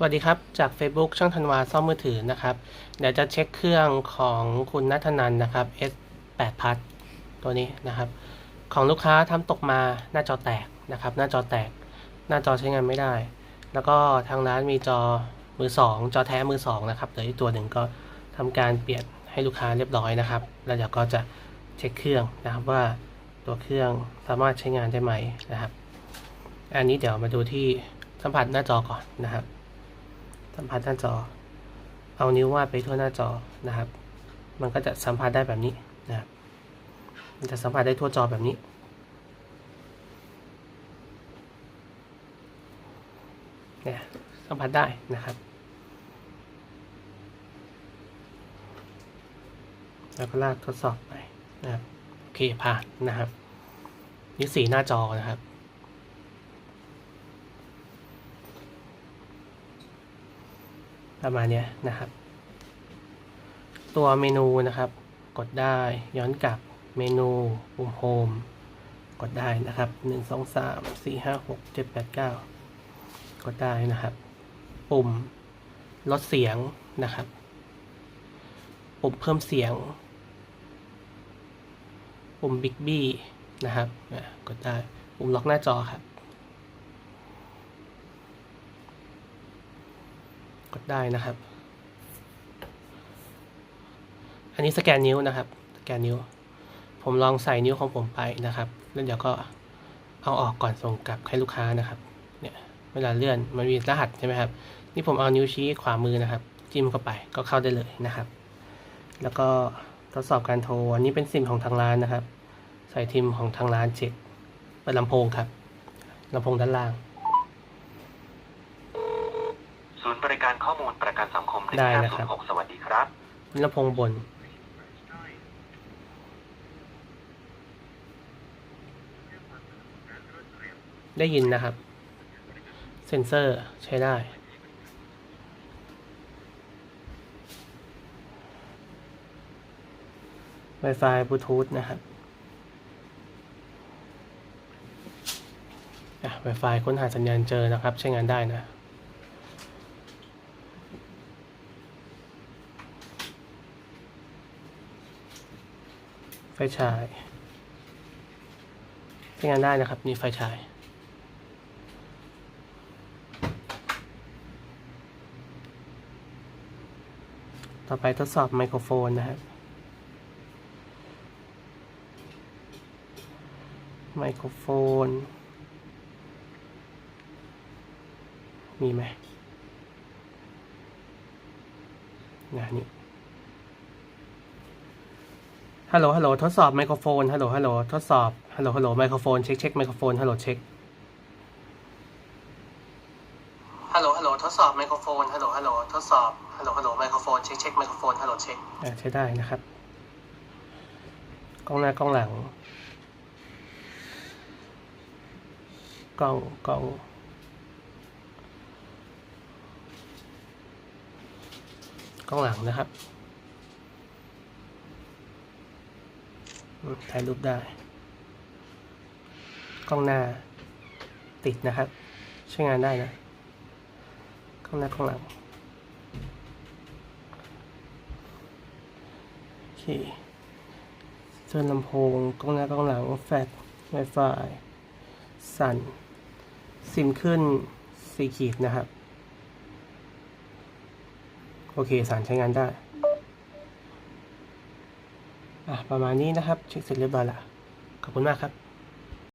สวัสดีครับ จาก Facebook ช่องธันวาซ่อมมือถือนะครับ เดี๋ยวจะเช็คเครื่องของคุณนัทนันนะครับ S8 พัทตัวนี้นะครับ ของลูกค้าทำตกมาหน้าจอแตกนะครับ หน้าจอแตก หน้าจอใช้งานไม่ได้ แล้วก็ทางร้านมีจอมือสองจอแท้มือสองนะครับเหลืออีกตัวหนึ่งก็ทำการเปลี่ยนให้ลูกค้าเรียบร้อยนะครับ แล้วเดี๋ยวก็จะเช็คเครื่องนะครับว่าตัวเครื่องสามารถใช้งานได้ไหมนะครับ อันนี้เดี๋ยวมาดูที่สัมผัสหน้าจอก่อนนะครับ สัมผัสหน้าจอ เอานิ้ววาดไปทั่วหน้าจอนะครับ มันก็จะสัมผัสได้แบบนี้นะครับมันจะสัมผัสได้ทั่วจอแบบนี้ เนี่ยสัมผัสได้นะครับ แล้วก็ลากทดสอบไปนะครับ โอเคผ่านนะครับนี่สีหน้าจอนะครับ ประมาณนี้นะครับ ตัวเมนูนะครับ กดได้ย้อนกลับเมนูปุ่มโฮมกดได้นะครับหนึ่งสองสามสี่ห้าหกเจ็ดแปดเก้ากดได้นะครับ ปุ่มลดเสียงนะครับ ปุ่มเพิ่มเสียง ปุ่มบิ๊กบี้นะครับกดได้ ปุ่มล็อกหน้าจอครับ กดได้นะครับ อันนี้สแกนนิ้วนะครับ สแกนนิ้ว ผมลองใส่นิ้วของผมไปนะครับ แล้วเดี๋ยวก็เอาออกก่อนส่งกลับให้ลูกค้านะครับ เนี่ย เวลาเลื่อนมันมีรหัสใช่ไหมครับ นี่ผมเอานิ้วชี้ขวามือนะครับ จิ้มเข้าไปก็เข้าได้เลยนะครับ แล้วก็ทดสอบการโทร อันนี้เป็นซิมของทางร้านนะครับ ใส่ทิมของทางร้านเช็คเปิดลำโพงครับลำโพงด้านล่าง ศูนย์บริการข้อมูลประกันสังคมได้นะครับ 1506สวัสดีครับลำโพงบน ได้ยินนะครับ เซนเซอร์ใช้ได้ Wi-Fi บลูทูธนะครับอะ Wi-Fi ค้นหาสัญญาณเจอนะครับ ใช้งานได้นะ ฟฉายใช้งานได้นะครับ นี่ไฟฉาย ต่อไปทดสอบไมโครโฟนนะครับไมโครโฟน มีไหมนะนี่ ฮัลโหล ฮัลโหล ทดสอบไมโครโฟน ฮัลโหล ฮัลโหล ทดสอบ ฮัลโหล ฮัลโหล ไมโครโฟน เช็คเช็คไมโครโฟน ฮัลโหล เช็ค ฮัลโหล ฮัลโหล ทดสอบไมโครโฟน ฮัลโหล ฮัลโหล ทดสอบ ฮัลโหล ฮัลโหล ไมโครโฟน เช็คเช็คไมโครโฟน ฮัลโหล เช็คอ่าใช้ได้นะครับ กล้องหน้ากล้องหลัง กล้อง กล้องกล้องหลังนะครับ อืม ถ่ายรูปได้ กล้องหน้าติดนะครับ ใช้งานได้นะ กล้องหน้ากล้องหลัง โอเคส่วนลำโพงกล้องหน้ากล้องหลังแฟลช Wi-Fi สั่น ซิมขึ้นสีขีดนะครับ โอเคสารใช้งานได้ ประมาณนี้นะครับเช็คเสร็จเรียบร้อยละขอบคุณมากครับ